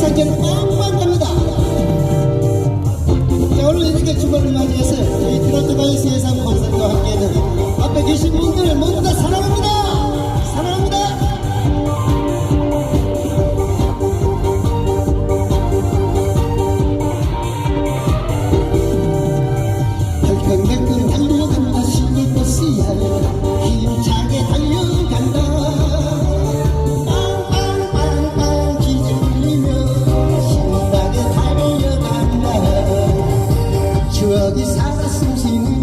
సంఖ్యను కోపం కలుగుతా ఎవరు ఎందుకు తెచ్చుకోండి మనం చేసే ఈ చేసాము 추억이 살아 숨쉬는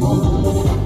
bom.